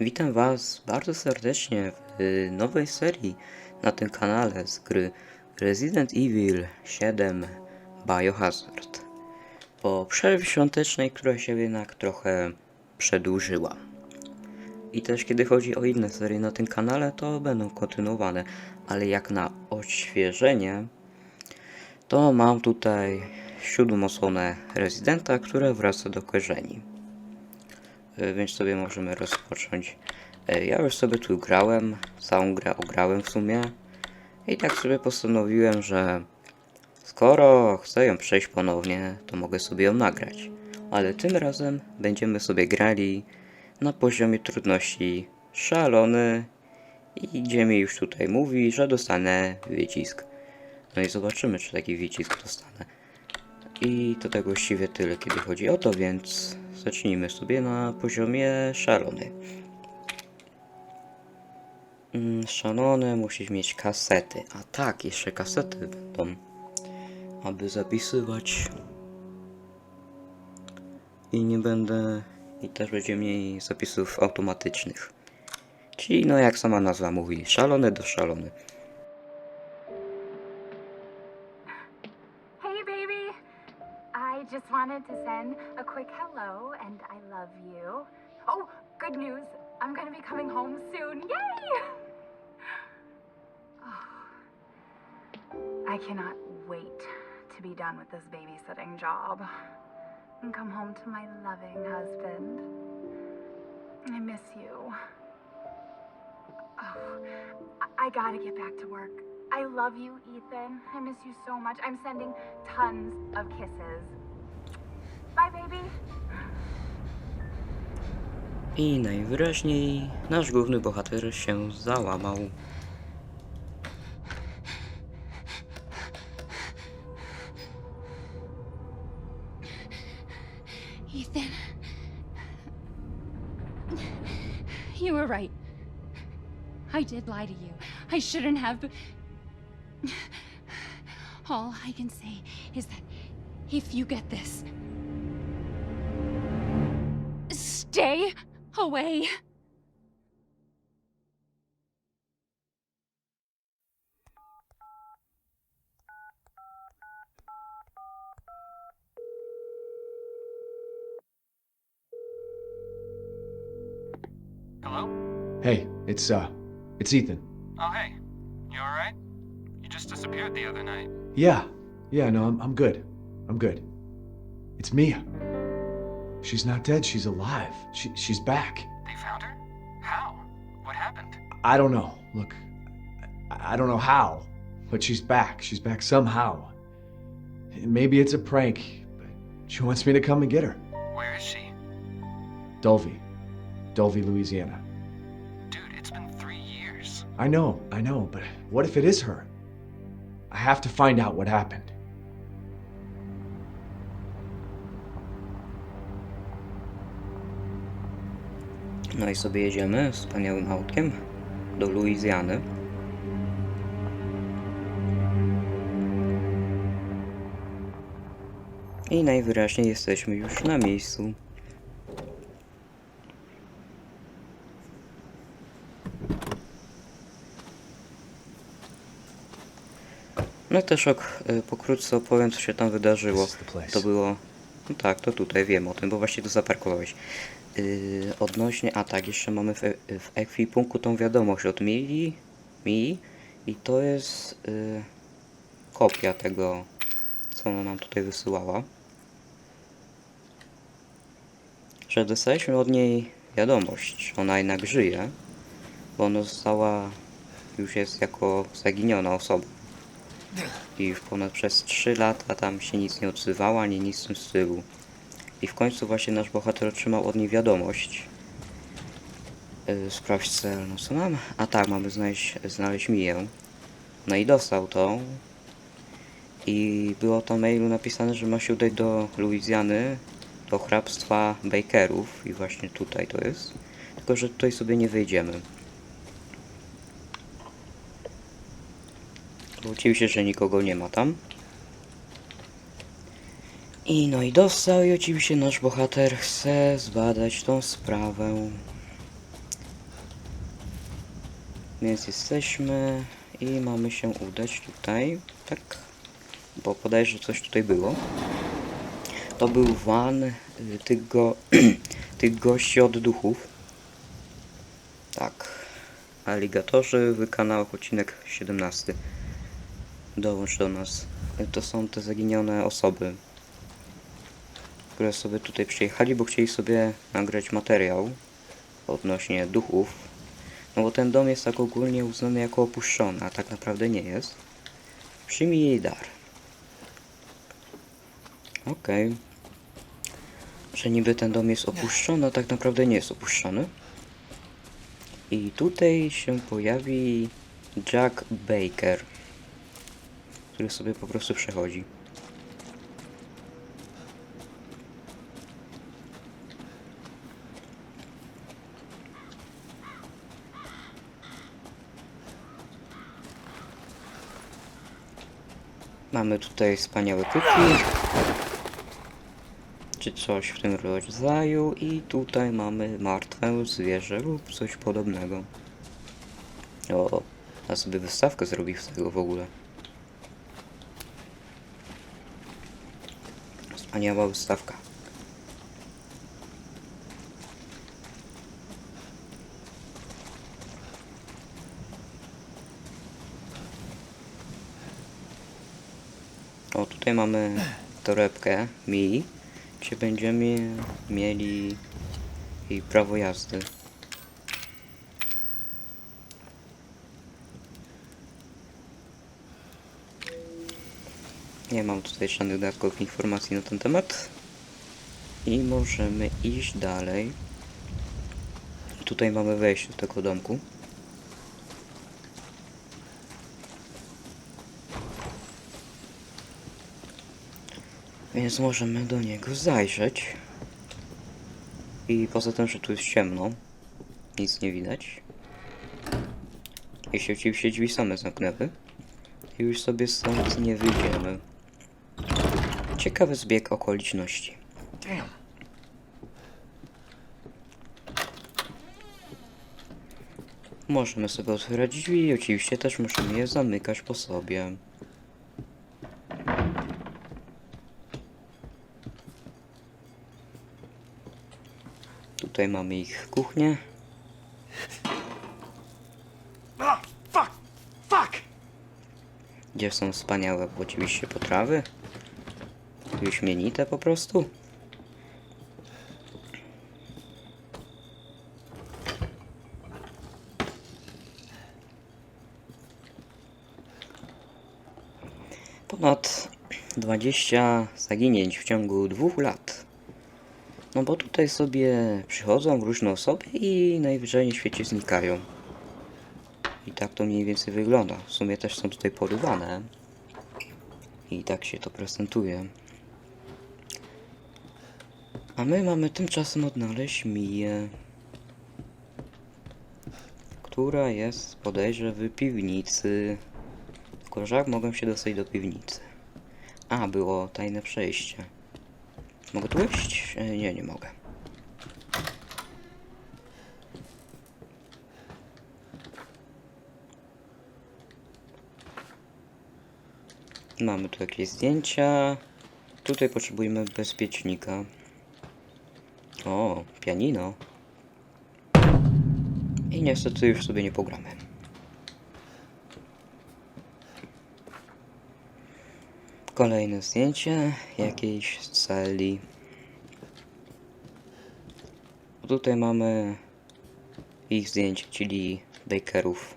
Witam Was bardzo serdecznie w nowej serii na tym kanale z gry Resident Evil 7 Biohazard. Po przerwie świątecznej, która się jednak trochę przedłużyła. I też kiedy chodzi o inne serie na tym kanale, to będą kontynuowane, ale jak na odświeżenie, to mam tutaj siódmą osobę Residenta, która wraca do korzeni. E, więc sobie możemy rozpocząć. E, Ja już sobie tu grałem, całą grę ograłem w sumie i tak sobie postanowiłem, że skoro chcę ją przejść ponownie, to mogę sobie ją nagrać. Ale tym razem będziemy sobie grali na poziomie trudności szalony i gdzie mi już tutaj mówi, że dostanę wycisk. No i zobaczymy, czy taki wycisk dostanę. I to tak właściwie tyle, kiedy chodzi o to, więc zacznijmy sobie na poziomie szalony. Mm, Szalone musisz mieć kasety. A tak, jeszcze kasety będą, aby zapisywać. I nie będę. I też będzie mniej zapisów automatycznych. Czyli, no jak sama nazwa mówi, szalony do szalony. Hey, baby! I just wanted to send hello and I love you. Oh, good news! I'm gonna be coming home soon. Yay! Oh, I cannot wait to be done with this babysitting job and come home to my loving husband. I miss you. Oh, I, I gotta get back to work. I love you, Ethan. I miss you so much. I'm sending tons of kisses. Bye, baby. I najwyraźniej nasz główny bohater się załamał. Ethan. You were right. I did lie to you. I shouldn't have. All I can say is that if you get this, stay away. Hello? Hey, it's uh, it's Ethan. Oh, hey. You alright? You just disappeared the other night. Yeah, yeah, no, I'm I'm good. I'm good. It's Mia. She's not dead. She's alive. She she's back. They found her? How? What happened? I don't know. Look, I, I don't know how, but she's back. She's back somehow. Maybe it's a prank, but she wants me to come and get her. Where is she? Dulvey, Dulvey, Louisiana. Dude, it's been three years. I know, I know, but what if it is her? I have to find out what happened. No i sobie jedziemy wspaniałym autkiem do Luizjany. I najwyraźniej jesteśmy już na miejscu. No też ok, pokrótce opowiem co się tam wydarzyło. To było... No tak, to tutaj wiem o tym, bo właśnie tu zaparkowałeś. Yy, odnośnie, a tak, jeszcze mamy w, w ekwipunku tą wiadomość od Mili, Mii i to jest yy, kopia tego, co ona nam tutaj wysyłała. Że dostaliśmy od niej wiadomość, ona jednak żyje, bo ona została, już jest jako zaginiona osoba. I w ponad przez 3 lata tam się nic nie odzywała, ani nic w tym stylu. I w końcu właśnie nasz bohater otrzymał od niej wiadomość. Yy, sprawdź cel, no co mam? A tak, mamy znaleźć, znaleźć Miję. No i dostał to. I było tam mailu napisane, że ma się udać do Luizjany, do hrabstwa Bakerów. I właśnie tutaj to jest. Tylko, że tutaj sobie nie wyjdziemy. Bo oczywiście, że nikogo nie ma tam. I no i dostał i oczywiście nasz bohater chce zbadać tą sprawę. Więc jesteśmy i mamy się udać tutaj, tak? Bo podejrzę coś tutaj było. To był van y, tych, go, tych gości od duchów. Tak. Aligatorzy w kanałach odcinek 17. Dołącz do nas. To są te zaginione osoby, które sobie tutaj przyjechali, bo chcieli sobie nagrać materiał odnośnie duchów. No bo ten dom jest tak ogólnie uznany jako opuszczony, a tak naprawdę nie jest. Przyjmij jej dar. Okej. Że niby ten dom jest opuszczony, a tak naprawdę nie jest opuszczony. I tutaj się pojawi Jack Baker, który sobie po prostu przechodzi. Mamy tutaj wspaniałe kuki. Czy coś w tym rodzaju. I tutaj mamy martwe zwierzę lub coś podobnego. O, a sobie wystawkę zrobi z tego w ogóle. Wspaniała wystawka. O, tutaj mamy torebkę Mi, gdzie będziemy mieli jej prawo jazdy. Nie mam tutaj żadnych dodatkowych informacji na ten temat. I możemy iść dalej. Tutaj mamy wejście do tego domku. Więc możemy do niego zajrzeć. I poza tym, że tu jest ciemno, nic nie widać. Jeśli oczywiście drzwi same zamknęły, już sobie stąd nie wyjdziemy. Ciekawy zbieg okoliczności. Możemy sobie otwierać drzwi i oczywiście też musimy je zamykać po sobie. Tutaj mamy ich kuchnię. Gdzie są wspaniałe oczywiście potrawy. Wyśmienite po prostu. Ponad 20 zaginięć w ciągu dwóch lat. No bo tutaj sobie przychodzą różne osoby i najwyżej w świecie znikają. I tak to mniej więcej wygląda. W sumie też są tutaj porywane. I tak się to prezentuje. A my mamy tymczasem odnaleźć Miję. Która jest, podejrzę, w piwnicy. Tylko, jak mogę się dostać do piwnicy? A, było tajne przejście. Mogę tu wejść? E, Nie, nie mogę. Mamy tu jakieś zdjęcia. Tutaj potrzebujemy bezpiecznika. O, pianino. I niestety już sobie nie pogramy. Kolejne zdjęcie jakiejś celi. Tutaj mamy ich zdjęcie, czyli Bakerów.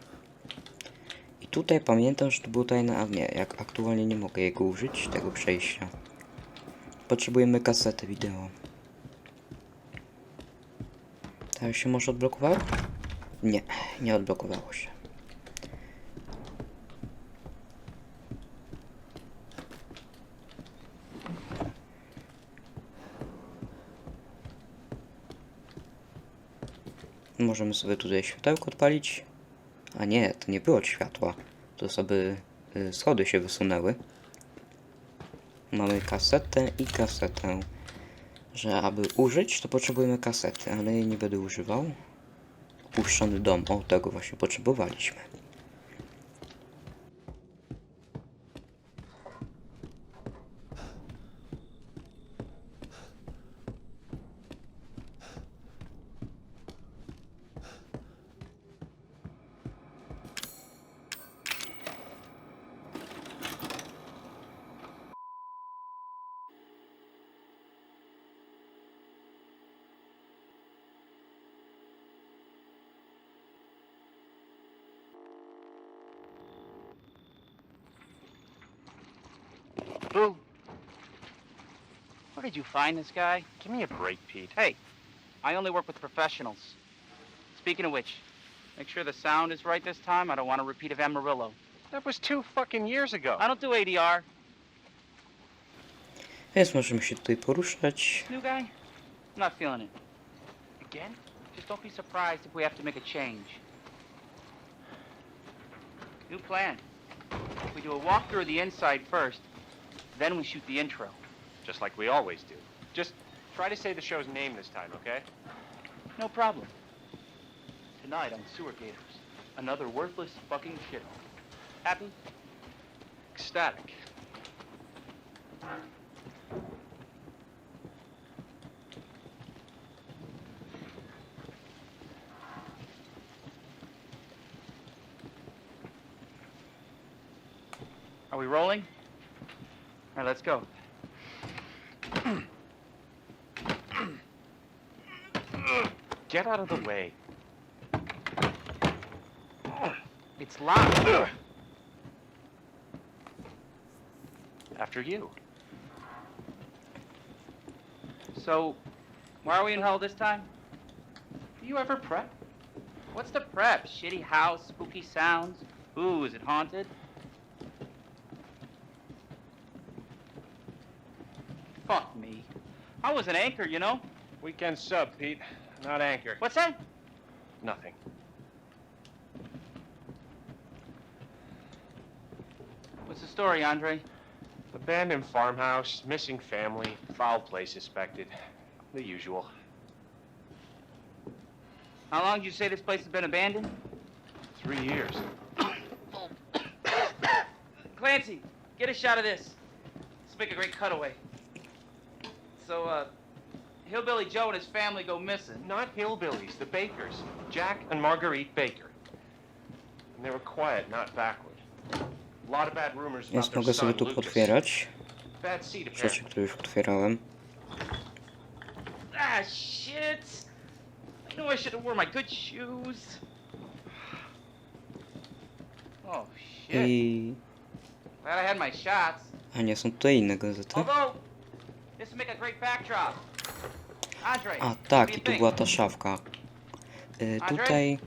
I tutaj pamiętam, że to było tajne, a nie, jak aktualnie nie mogę jego użyć, tego przejścia. Potrzebujemy kasety wideo. Tak się może odblokowało? Nie, nie odblokowało się. Możemy sobie tutaj światełko odpalić. A nie, to nie było światła. To sobie y, schody się wysunęły. Mamy kasetę i kasetę. Że aby użyć, to potrzebujemy kasety, ale jej nie będę używał. opuszczony dom. O, tego właśnie potrzebowaliśmy. Boo. Where did you find this guy? Give me a break, Pete. Hey, I only work with professionals. Speaking of which, make sure the sound is right this time. I don't want a repeat of Amarillo. That was two fucking years ago. I don't do ADR. Więc możemy się tutaj poruszać. New guy? I'm not feeling it. Again? Just don't be surprised if we have to make a change. New plan. We do a walkthrough of the inside first, then we shoot the intro. Just like we always do. Just try to say the show's name this time, okay? No problem. Tonight on Sewer Gators, another worthless fucking shithole. Happy? Ecstatic. Are we rolling? Let's go. Get out of the way. It's locked. After you. So, why are we in hell this time? Do you ever prep? What's the prep? Shitty house, spooky sounds? Ooh, is it haunted? Fuck me. I was an anchor, you know? Weekend sub, Pete. Not anchor. What's that? Nothing. What's the story, Andre? Abandoned farmhouse, missing family, foul play suspected. The usual. How long did you say this place has been abandoned? Three years. Clancy, get a shot of this. Let's make a great cutaway. So, uh, Hillbilly Joe and his family go missing. Not hillbillies, the Bakers. Jack and Marguerite Baker. And they were quiet, not backward. A lot of bad rumors about Więc their mogę sobie son, tu Lucas. potwierać Bad seed, rzeczy, apparently. które już otwierałem. Ah, shit! I knew I should have worn my good shoes. Oh, shit. I... Glad I had my shots. A nie, są tutaj inne gazety. Although, this would make a tak, i tu była ta szafka. Y, tutaj...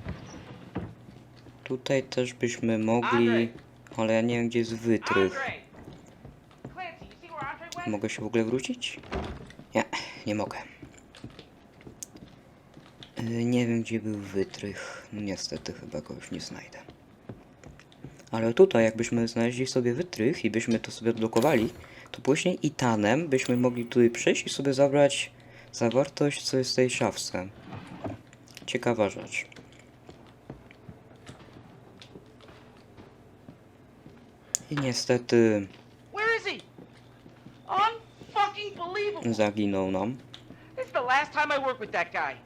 Tutaj też byśmy mogli... Ale ja nie wiem, gdzie jest wytrych. Mogę się w ogóle wrócić? Nie, nie mogę. Y, Nie wiem, gdzie był wytrych. No Niestety, chyba go już nie znajdę. Ale tutaj, jakbyśmy znaleźli sobie wytrych i byśmy to sobie odblokowali, to później Itanem byśmy mogli tutaj przyjść i sobie zabrać zawartość, co jest w tej szafce. Ciekawa rzecz. I niestety zaginął nam. This is the last time I work with that guy.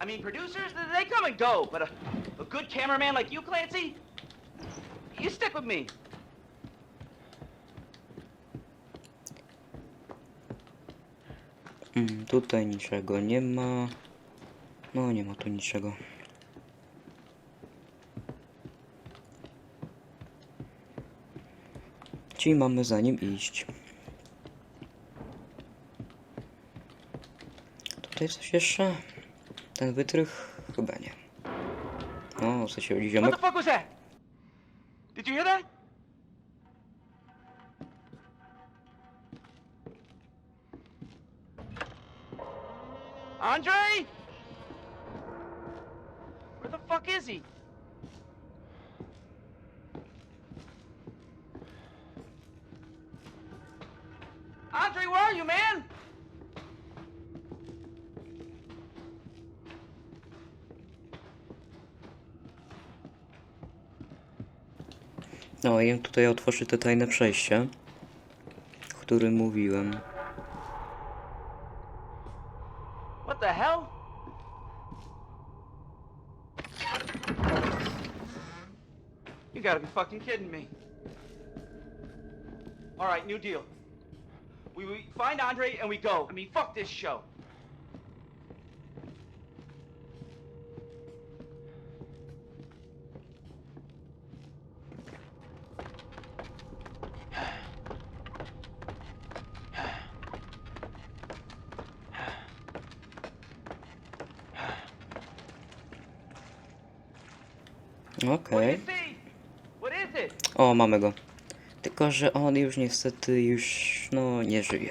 I mean, producers, they come and go, but a, a good cameraman like you, Clancy, you stick with me. Mm, tutaj niczego nie ma. No, nie ma tu niczego. Czyli mamy za nim iść. Tutaj coś jeszcze? Ten wytrych? Chyba nie. No, co się rodzi What ziomek? the fuck was that? Did you hear that? Andre? Where the fuck is he? Andre, where are you, man? No i tutaj otworzy te tajne przejście, o którym mówiłem. Fucking kidding me. All right, new deal. We, we find Andre and we go. I mean, fuck this show. Okej. O, mamy go. Tylko, że on już niestety już, no, nie żyje.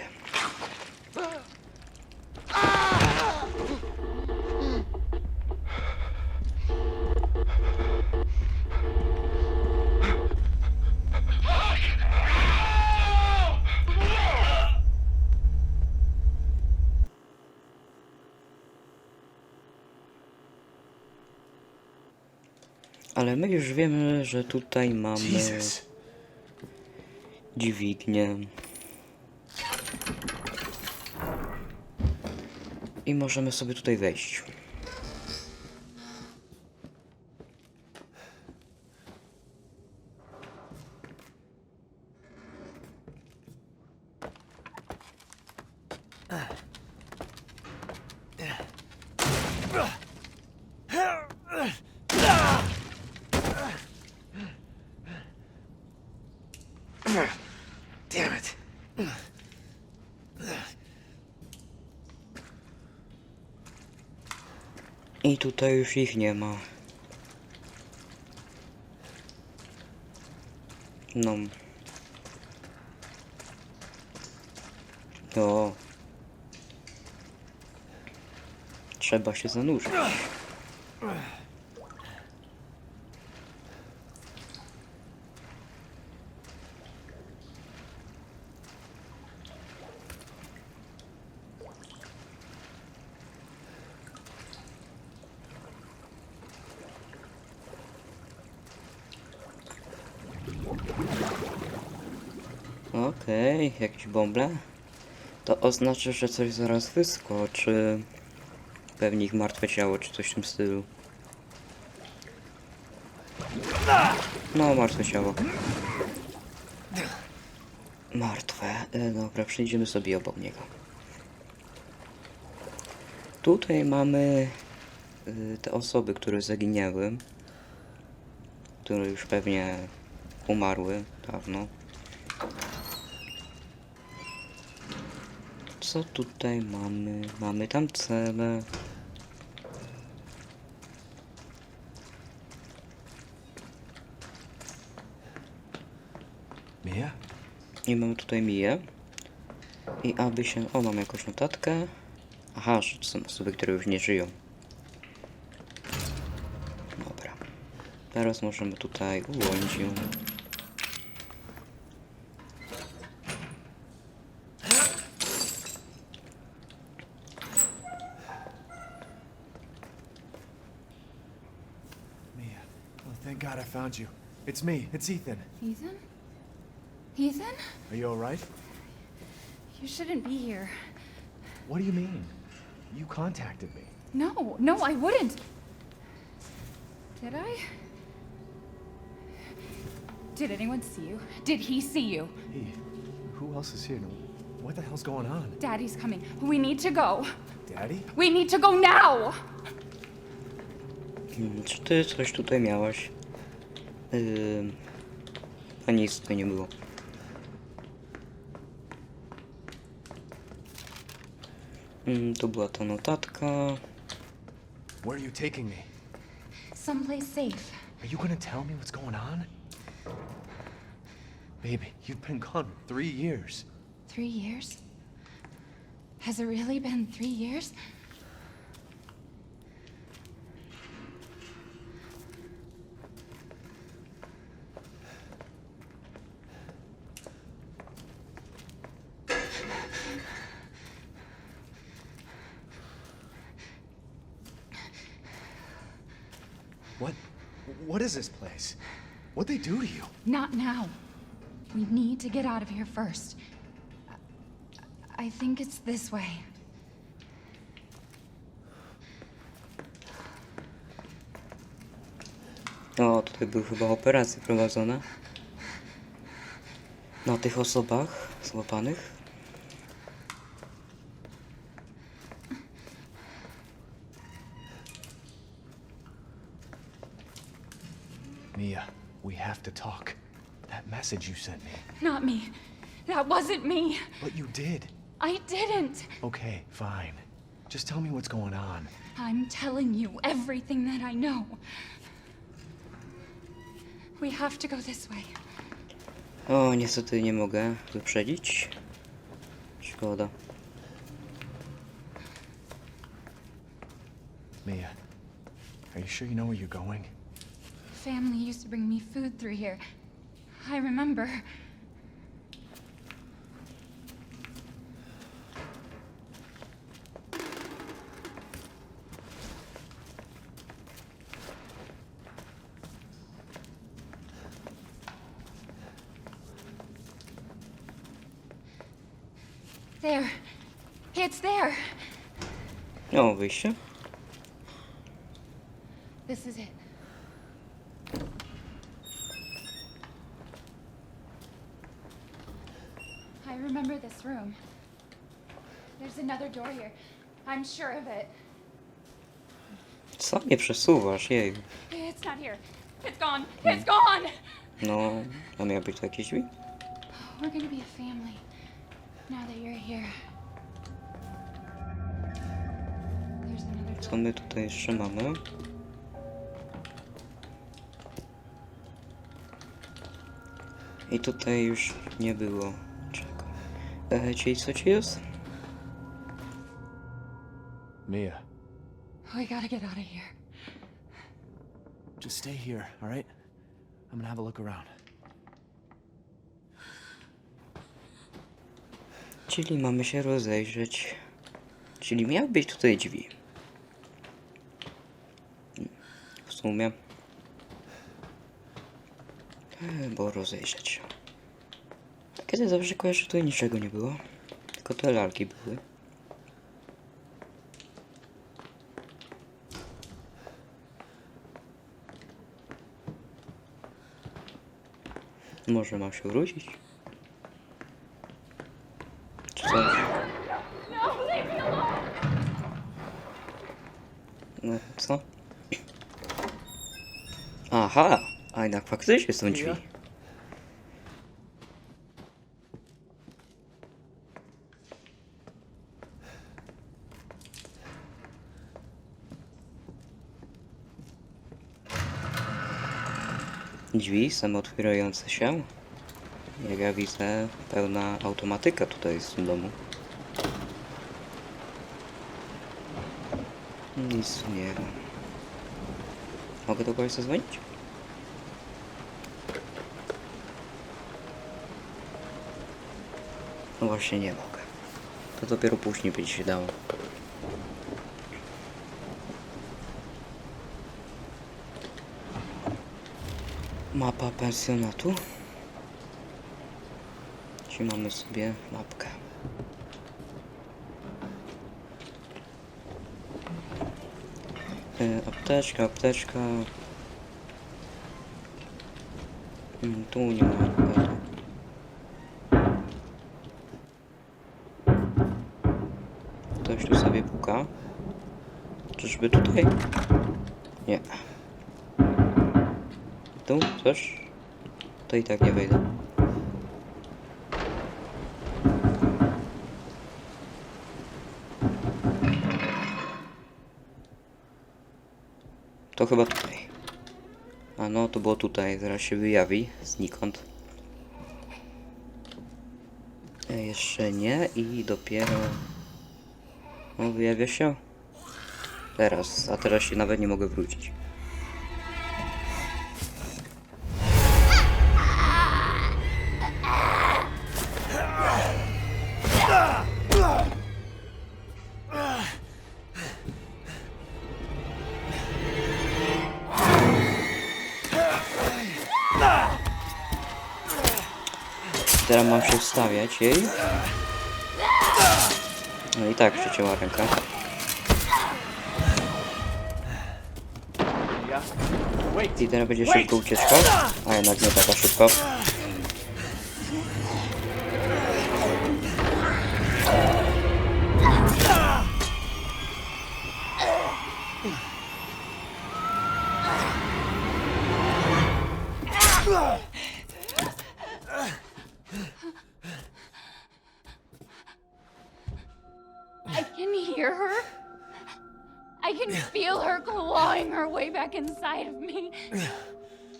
Ale my już wiemy, że tutaj mamy Jesus. dźwignię. I możemy sobie tutaj wejść. Damn it. I tutaj już ich nie ma. No. No. Trzeba się zanurzyć. Okej, jakieś bąble? To oznacza, że coś zaraz wyskoczy. Pewnie ich martwe ciało, czy coś w tym stylu. No, martwe ciało. Martwe. E, dobra, przejdziemy sobie obok niego. Tutaj mamy y, te osoby, które zaginęły. Które już pewnie umarły dawno. Co tutaj mamy? Mamy tam cele. Mia? I mamy tutaj Miję. I aby się... O, mam jakąś notatkę. Aha, że to są osoby, które już nie żyją. Dobra. Teraz możemy tutaj ułączyć found you. It's me. It's Ethan. Ethan? Ethan? Are you alright? You shouldn't be here. What do you mean? You contacted me. No, no, I wouldn't. Did I? Did anyone see you? Did he see you? Hey, who else is here? What the hell's going on? Daddy's coming. We need to go. Daddy? We need to go now! Hmm, Czy ty coś tutaj miałaś? Yy... A nic tutaj nie było. Mm, tu była ta notatka. Where are you taking me? Someplace safe. Are you gonna tell me what's going on? Baby, you've been gone three years. Three years? Has it really been three years? What? What is this place? What'd they do to you? Not now. We need to get out of here first. I think it's this way. O, tutaj były chyba operacje prowadzone. Na tych osobach złapanych. To talk. That message you sent me. Not me. That wasn't me. But you did. I didn't. Okay, fine. Just tell me what's going on. I'm telling you everything that I know. We have to go this way. O, niestety nie mogę wyprzedzić. Szkoda. Mia, are you sure you know where you're going? Family used to bring me food through here. I remember. There. It's there. O, wyjście. This is it. Room. There's another door here. I'm sure of it. Co mnie przesuwasz, jej. It's not here. It's gone. It's gone. No, a miał być to drzwi? We're gonna be a family now that you're here. There's another door. Co my tutaj jeszcze mamy? I tutaj już nie było. Czyli co ci jest? Mia, We gotta get out of here. just stay here, all right? I'm gonna have a look around. Czyli mamy się rozejrzeć. Czyli miały być tutaj drzwi. W sumie. Bo rozejrzeć się. Kiedy zawsze kojarzę, tutaj niczego nie było. Tylko te lalki były. Może mam się wrócić? Czy coś? No co? Aha! A jednak faktycznie są drzwi. Drzwi samootwierające się. Jak ja widzę, pełna automatyka tutaj jest w tym domu. Nic nie ma. Mogę do kogoś zadzwonić? No właśnie nie mogę. To dopiero później będzie się dało. Mapa pensjonatu. Czyli mamy sobie mapkę. E, apteczka, apteczka. Mm, tu nie ma. akurat. Ktoś tu sobie puka. Czyżby tutaj? Nie. Tu coś? To i tak nie wejdę. To chyba tutaj. A no, to było tutaj. Zaraz się wyjawi. Znikąd. E, jeszcze nie i dopiero... No, wyjawia się. Teraz. A teraz się nawet nie mogę wrócić. Mam się wstawiać jej. No i tak przecięła? Wait! I teraz będzie szybko ucieczka. A jednak nie taka szybko. Hear her. I can feel her clawing her way back inside of me.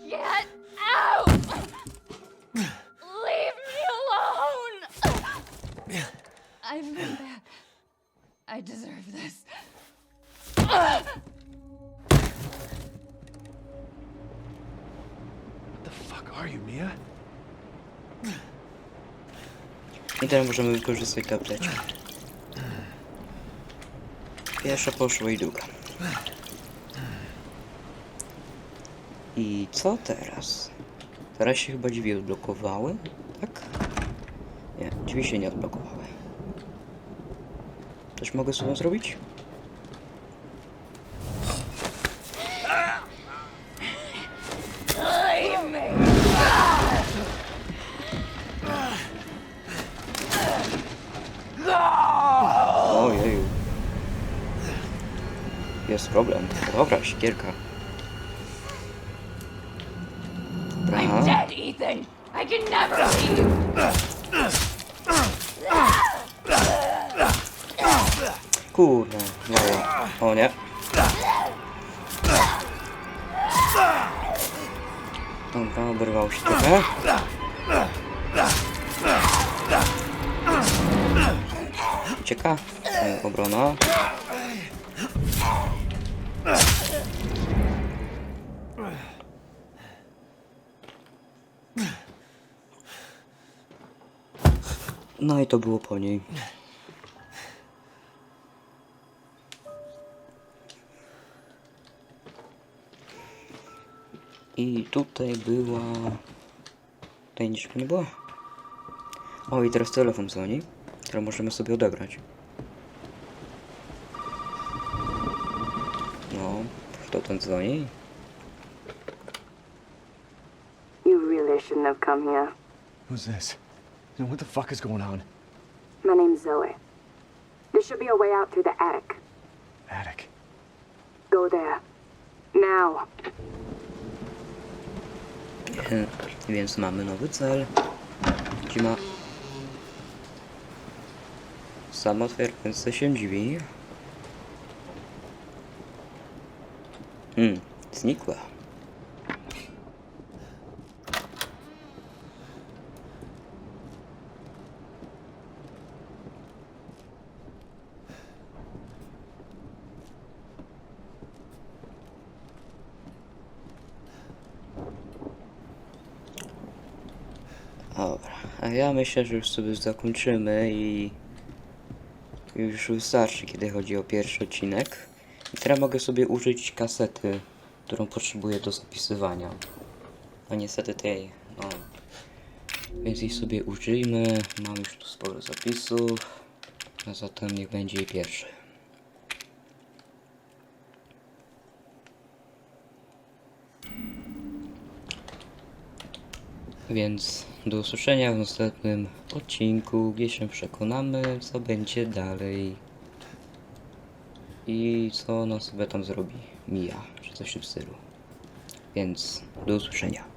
Get out! Leave me alone! I've been bad. I deserve this. What the fuck are you, Mia? I teraz możemy wykorzystać tę apteczkę. Pierwsza poszła i druga. I co teraz? Teraz się chyba drzwi odblokowały, tak? Nie, drzwi się nie odblokowały. Coś mogę z sobą zrobić? Jest problem. Dobra, siekierka. I'm Dobra. dead, Ethan! I can never leave! Kurde, dobra. O nie. Dobra, oberwało się trochę. Ucieka. E, Obrona. No i to było po niej. I tutaj była... Tutaj nic nie było? O, i teraz telefon dzwoni, który możemy sobie odebrać. No, kto ten dzwoni? You really shouldn't have come here. Who's this? You know, what the fuck is going on? My name's Zoe. There should be a way out through the attic. Attic. Go there. Now. Wie- Więc mamy nowy cel. Gdzie ma... Samo otwierające się drzwi. Hmm, znikła. Dobra, a ja myślę, że już sobie zakończymy i już wystarczy, kiedy chodzi o pierwszy odcinek. I teraz mogę sobie użyć kasety, którą potrzebuję do zapisywania. A niestety tej, no. Więc jej sobie użyjmy. Mam już tu sporo zapisów. A zatem niech będzie jej pierwszy. Więc do usłyszenia w następnym odcinku, gdzie się przekonamy, co będzie dalej. I co ona sobie tam zrobi. Mija, czy coś w stylu. Więc do usłyszenia.